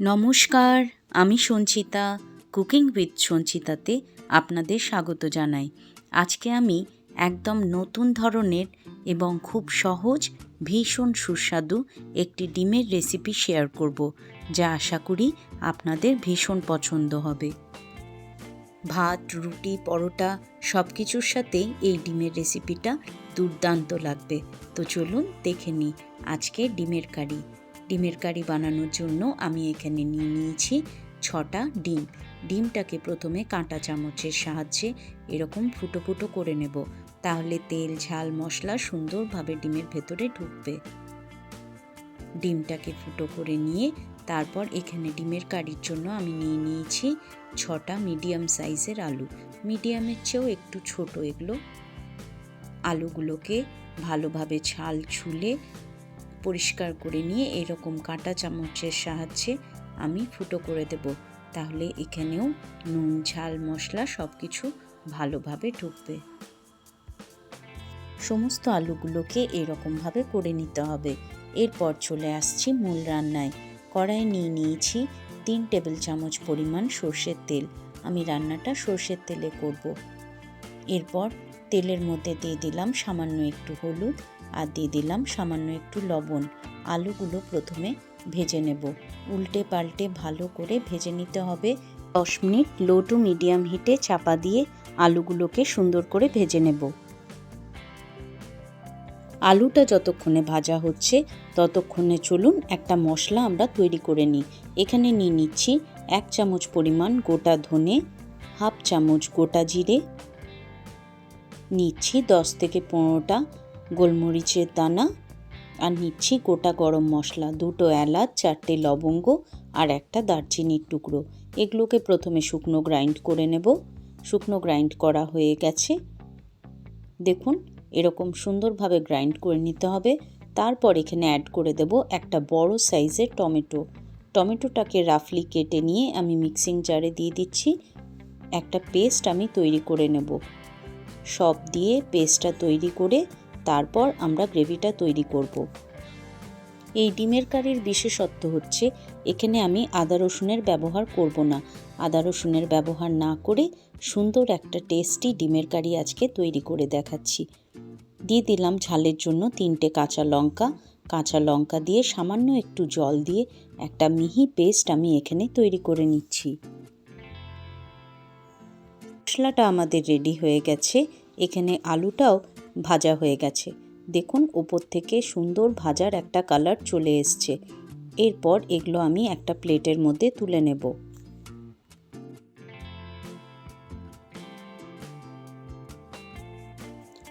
নমস্কার, আমি Sanchita, cooking with সঞ্চিতাতে আপনাদের স্বাগত জানাই। আজকে আমি একদম নতুন ধরনের এবং খুব সহজ, ভীষণ সুস্বাদু একটি ডিমের রেসিপি শেয়ার করব, যা আশা করি আপনাদের ভীষণ পছন্দ হবে। ভাত, রুটি, পরোটা সব কিছুর সাথেই এই ডিমের রেসিপিটা দুর্দান্ত লাগবে। তো চলুন দেখে নিই আজকে ডিমের কারি। ডিমের কারি বানানোর জন্য আমি এখানে নিয়ে নিয়েছি ছটা ডিম। ডিমটাকে প্রথমে কাঁটা চামচের সাহায্যে এরকম ফুটো ফুটো করে নেব। তাহলে তেল, ঝাল, মশলা সুন্দরভাবে ডিমের ভেতরে ঢুকবে। ডিমটাকে ফুটো করে নিয়ে তারপর এখানে ডিমের কারির জন্য আমি নিয়ে নিয়েছি ছটা মিডিয়াম সাইজের আলু। মিডিয়ামের চেয়েও একটু ছোট এগুলো। আলুগুলোকে ভালোভাবে ছাল ছুলে পরিষ্কার করে নিয়ে এরকম কাঁটা চামচের সাহায্যে আমি ফুটো করে দেব। তাহলে এখানেও নুন, ঝাল, মশলা সব কিছু ভালোভাবে ঢুকবে। সমস্ত আলুগুলোকে এরকমভাবে করে নিতে হবে। এরপর চলে আসছি মূল রান্নায়। কড়াই নিয়ে নিয়েছি তিন টেবিল চামচ পরিমাণ সর্ষের তেল। আমি রান্নাটা সর্ষের তেলে করব। এরপর তেলের মধ্যে দিয়ে দিলাম সামান্য একটু হলুদ আর দিয়ে দিলাম সামান্য একটু লবণ। আলুগুলো প্রথমে ভেজে নেব। উল্টে পাল্টে ভালো করে ভেজে নিতে হবে। দশ মিনিট লো টু মিডিয়াম হিটে চাপা দিয়ে আলুগুলোকে সুন্দর করে ভেজে নেব। আলুটা যতক্ষণে ভাজা হচ্ছে, ততক্ষণে চলুন একটা মশলা আমরা তৈরি করে নিই। এখানে নিয়ে নিচ্ছি এক চামচ পরিমাণ গোটা ধনে, হাফ চামচ গোটা জিরে, নিচ্ছি দশ থেকে পনেরোটা গোলমরিচের দানা আর নিচ্ছি গোটা গরম মশলা, দুটো এলাচ, চারটে লবঙ্গ আর একটা দারচিনির টুকরো। এগুলোকে প্রথমে শুকনো গ্রাইন্ড করে নেব। শুকনো গ্রাইন্ড করা হয়ে গেছে। দেখুন, এরকম সুন্দরভাবে গ্রাইন্ড করে নিতে হবে। তারপর এখানে অ্যাড করে দেব একটা বড় সাইজের টমেটো। টমেটোটাকে রাফলি কেটে নিয়ে আমি মিক্সিং জারে দিয়ে দিচ্ছি। একটা পেস্ট আমি তৈরি করে নেব। সব দিয়ে পেস্টটা তৈরি করে তারপর আমরা গ্রেভিটা তৈরি করব। এই ডিমের কারির বিশেষত্ব হচ্ছে, এখানে আমি আদা রসুনের ব্যবহার করব না। আদা রসুনের ব্যবহার না করে সুন্দর একটা টেস্টি ডিমের কারি আজকে তৈরি করে দেখাচ্ছি। দিয়ে দিলাম ঝালের জন্য তিনটে কাঁচা লঙ্কা। কাঁচা লঙ্কা দিয়ে সামান্য একটু জল দিয়ে একটা মিহি পেস্ট আমি এখানে তৈরি করে নিচ্ছি। মশলাটা আমাদের রেডি হয়ে গেছে। এখানে আলুটাও ভাজা হয়ে গেছে। দেখুন ওপর থেকে সুন্দর ভাজার একটা কালার চলে এসছে। এরপর এগুলো আমি একটা প্লেটের মধ্যে তুলে নেব।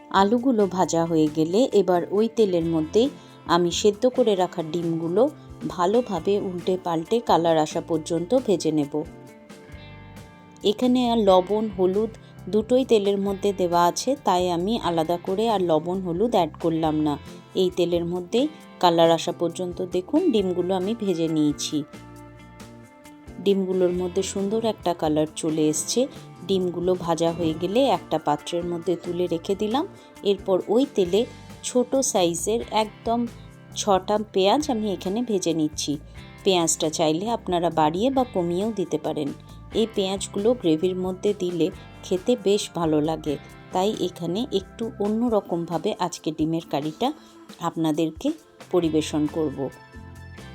আলুগুলো ভাজা হয়ে গেলে এবার ওই তেলের মধ্যে আমি সেদ্ধ করে রাখা ডিমগুলো ভালোভাবে উল্টে পাল্টে কালার আসা পর্যন্ত ভেজে নেব। এখানে আর লবণ, হলুদ দুটোই তেলের মধ্যে দেওয়া আছে, তাই আমি আলাদা করে আর লবণ, হলুদ অ্যাড করলাম না। এই তেলের মধ্যে কালার আসা পর্যন্ত দেখুন, ডিমগুলো আমি ভেজে নিয়েছি। ডিমগুলোর মধ্যে সুন্দর একটা কালার চলে এসছে। ডিমগুলো ভাজা হয়ে গেলে একটা পাত্রের মধ্যে তুলে রেখে দিলাম। এরপর ওই তেলে ছোট সাইজের একদম ছটা পেঁয়াজ আমি এখানে ভেজে নিচ্ছি। পেঁয়াজটা চাইলে আপনারা বাড়িয়ে বা কমিয়েও দিতে পারেন। এই পেঁয়াজগুলো গ্রেভির মধ্যে দিলে খেতে বেশ ভালো লাগে। তাই এখানে একটু অন্য রকমভাবে আজকে ডিমের কারিটা আপনাদেরকে পরিবেশন করব।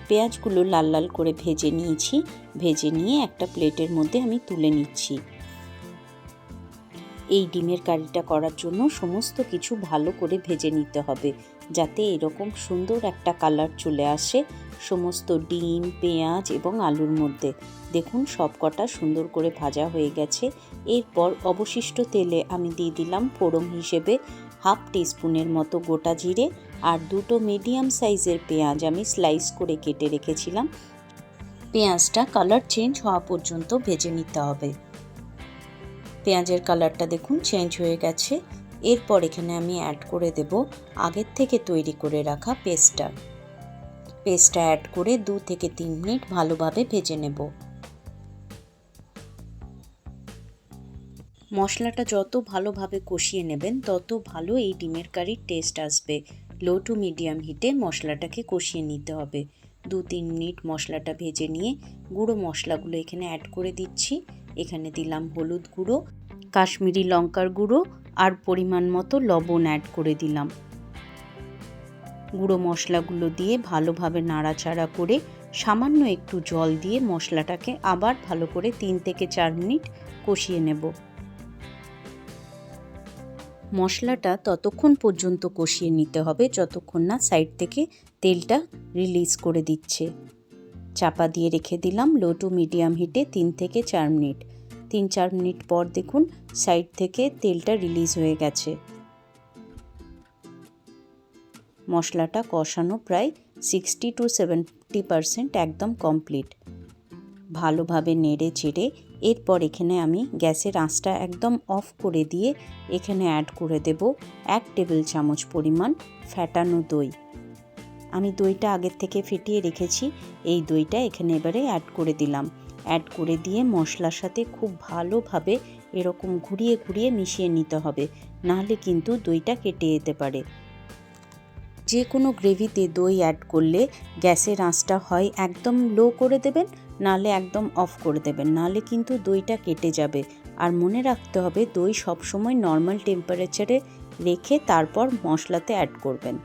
পেঁয়াজগুলো লাল লাল করে ভেজে নিয়েছি। ভেজে নিয়ে একটা প্লেটের মধ্যে আমি তুলে নিচ্ছি। এই ডিমের কারিটা করার জন্য সমস্ত কিছু ভালো করে ভেজে নিতে হবে, যাতে এরকম সুন্দর একটা কালার চলে আসে। সমস্ত ডিম, পেঁয়াজ এবং আলুর মধ্যে। দেখুন সব কটা সুন্দর করে ভাজা হয়ে গেছে। এরপর অবশিষ্ট তেলে আমি দিয়ে দিলাম ফোড়ন হিসেবে হাফ টিস্পুনের মতো গোটা জিরে আর দুটো মিডিয়াম সাইজের পেঁয়াজ আমি স্লাইস করে কেটে রেখেছিলাম। পেঁয়াজটা কালার চেঞ্জ হওয়া পর্যন্ত ভেজে নিতে হবে। পেঁয়াজের কালারটা দেখুন চেঞ্জ হয়ে গেছে। এরপর এখানে আমি অ্যাড করে দেব আগের থেকে তৈরি করে রাখা পেস্টটা। পেস্টটা অ্যাড করে দু থেকে তিন মিনিট ভালোভাবে ভেজে নেব। মশলাটা যত ভালোভাবে কষিয়ে নেবেন, তত ভালো এই ডিমের কারির টেস্ট আসবে। লো টু মিডিয়াম হিটে মশলাটাকে কষিয়ে নিতে হবে। দু তিন মিনিট মশলাটা ভেজে নিয়ে গুঁড়ো মশলাগুলো এখানে অ্যাড করে দিচ্ছি। এখানে দিলাম হলুদ গুঁড়ো, কাশ্মীরি লঙ্কার গুঁড়ো আর পরিমাণ মতো লবণ অ্যাড করে দিলাম। গুঁড়ো মশলাগুলো দিয়ে ভালোভাবে নাড়াচাড়া করে সামান্য একটু জল দিয়ে মশলাটাকে আবার ভালো করে তিন থেকে চার মিনিট কষিয়ে নেব। মশলাটা ততক্ষণ পর্যন্ত কষিয়ে নিতে হবে যতক্ষণ না সাইড থেকে তেলটা রিলিজ করে দিচ্ছে। চাপা দিয়ে রেখে দিলাম লো টু মিডিয়াম হিটে তিন থেকে চার মিনিট। তিন চার মিনিট পর দেখুন সাইড থেকে তেলটা রিলিজ হয়ে গেছে। মশলাটা কষানো প্রায় সিক্সটি টু সেভেন্টি পারসেন্ট একদম কমপ্লিট ভালোভাবে নেড়ে চেড়ে এরপর এখানে আমি গ্যাসের আঁচটা একদম অফ করে দিয়ে এখানে অ্যাড করে দেব এক টেবিল চামচ পরিমাণ ফ্যাটানো দই। আমি দইটা আগের থেকে ফেটিয়ে রেখেছি, এই দইটা এখানে এবারে অ্যাড করে দিলাম। অ্যাড করে দিয়ে মশলার সাথে খুব ভালোভাবে এরকম ঘুরিয়ে ঘুরিয়ে মিশিয়ে নিতে হবে, নাহলে কিন্তু দইটা কেটে যেতে পারে। যে কোনো গ্রেভিতে দই অ্যাড করলে গ্যাসের আঁচটা হয় একদম লো করে দেবেন, নালে একদম অফ করে দেবেন, নালে কিন্তু দইটা কেটে যাবে। আর মনে রাখতে হবে দই সবসময় নর্মাল টেম্পারেচারে রেখে তারপর মশলাতে অ্যাড করবেন।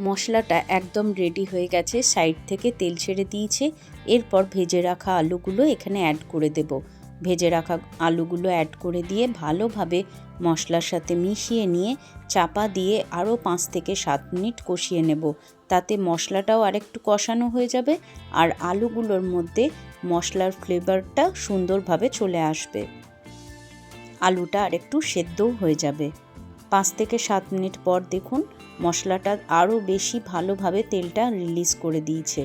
মশলাটা একদম রেডি হয়ে গেছে সাইড থেকে তেল ছেড়ে দিয়েছে, এরপর ভেজে রাখা আলুগুলো এখানে অ্যাড করে দেব। ভেজে রাখা আলুগুলো অ্যাড করে দিয়ে ভালোভাবে মশলার সাথে মিশিয়ে নিয়ে চাপা দিয়ে আরও পাঁচ থেকে সাত মিনিট কষিয়ে নেব। তাতে মশলাটাও আরেকটু কষানো হয়ে যাবে আর আলুগুলোর মধ্যে মশলার ফ্লেভারটা সুন্দরভাবে চলে আসবে। আলুটা আরেকটু সেদ্ধও হয়ে যাবে। পাঁচ থেকে সাত মিনিট পর দেখুন মশলাটা আরও বেশি ভালোভাবে তেলটা রিলিজ করে দিয়েছে।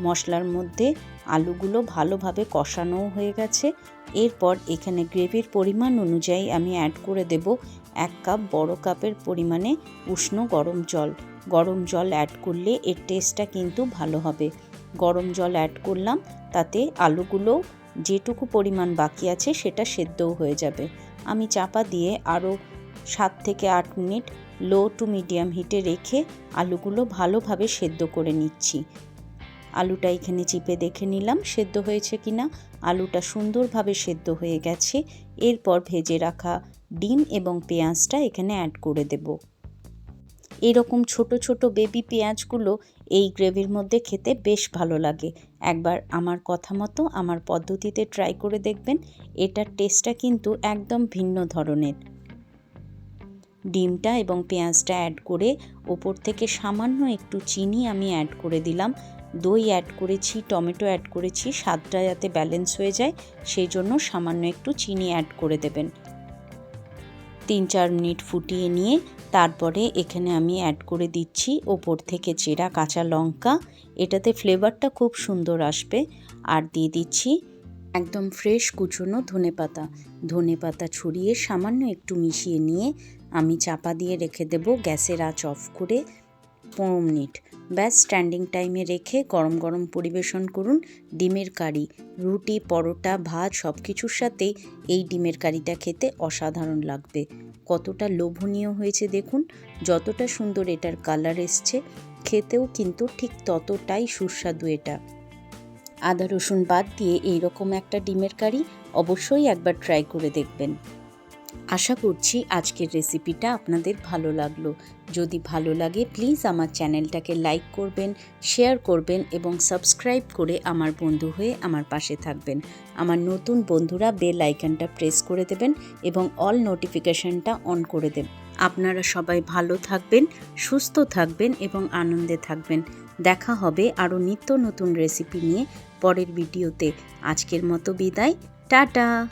মশলার মধ্যে আলুগুলো ভালোভাবে কষানোও হয়ে গেছে এরপর এখানে গ্রেভির পরিমাণ অনুযায়ী আমি অ্যাড করে দেব এক কাপ বড় কাপের পরিমাণে উষ্ণ গরম জল। গরম জল অ্যাড করলে এর টেস্টটা কিন্তু ভালো হবে। গরম জল অ্যাড করলাম, তাতে আলুগুলো যেটুকু পরিমাণ বাকি আছে সেটা সেদ্ধও হয়ে যাবে। আমি চাপা দিয়ে আরও সাত থেকে আট মিনিট লো টু মিডিয়াম হিটে রেখে আলুগুলো ভালোভাবে সেদ্ধ করে নিচ্ছি। আলুটা এখানে চিপে দেখে নিলাম, সেদ্ধ হয়েছে কি না আলুটা সুন্দরভাবে সেদ্ধ হয়ে গেছে। এরপর ভেজে রাখা ডিম এবং পেঁয়াজটা এখানে অ্যাড করে দেব। এরকম ছোট ছোট বেবি পেঁয়াজগুলো এই গ্রেভির মধ্যে খেতে বেশ ভালো লাগে। একবার আমার কথা মতো, আমার পদ্ধতিতে ট্রাই করে দেখবেন এটার টেস্টটা কিন্তু একদম ভিন্ন ধরনের। ডিমটা এবং পেঁয়াজটা অ্যাড করে, ওপর থেকে সামান্য একটু চিনি আমি অ্যাড করে দিলাম। দই অ্যাড করেছি, টমেটো অ্যাড করেছি, স্বাদটা যাতে ব্যালেন্স হয়ে যায়, সেই জন্য সামান্য একটু চিনি অ্যাড করে দেবেন। তিন চার মিনিট ফুটিয়ে নিয়ে তারপরে এখানে আমি অ্যাড করে দিচ্ছি ওপর থেকে চেরা কাঁচা লঙ্কা। এটাতে ফ্লেভারটা খুব সুন্দর আসবে। আর দিয়ে দিচ্ছি একদম ফ্রেশ কুচনো ধনে পাতা। ধনে পাতা ছড়িয়ে সামান্য একটু মিশিয়ে নিয়ে আমি চাপা দিয়ে রেখে দেব, গ্যাসের আঁচ অফ করে। পনেরো মিনিট। ব্যাস স্ট্যান্ডিং টাইমে রেখে গরম গরম পরিবেশন করুন ডিমের কারি। রুটি, পরোটা, ভাত সব কিছুর সাথেই এই ডিমের কারিটা খেতে অসাধারণ লাগবে। কতটা লোভনীয় হয়েছে দেখুন, যতটা সুন্দর এটার কালার এসছে, খেতেও কিন্তু ঠিক ততটাই সুস্বাদু এটা। আদা রসুন বাদ দিয়ে এইরকম একটা ডিমের কারি অবশ্যই একবার ট্রাই করে দেখবেন। আশা করছি আজকের রেসিপিটা আপনাদের ভালো লাগল। যদি ভালো লাগে প্লিজ আমার চ্যানেলটাকে লাইক করবেন শেয়ার করবেন এবং সাবস্ক্রাইব করে আমার বন্ধু হয়ে আমার পাশে থাকবেন। আমার নতুন বন্ধুরা বেল আইকনটা প্রেস করে দেবেন এবং অল নোটিফিকেশনটা অন করে দেবেন। আপনারা সবাই ভালো থাকবেন, সুস্থ থাকবেন এবং আনন্দে থাকবেন। দেখা হবে আরও নিত্য নতুন রেসিপি নিয়ে পরের ভিডিওতে আজকের মতো বিদায়, টাটা!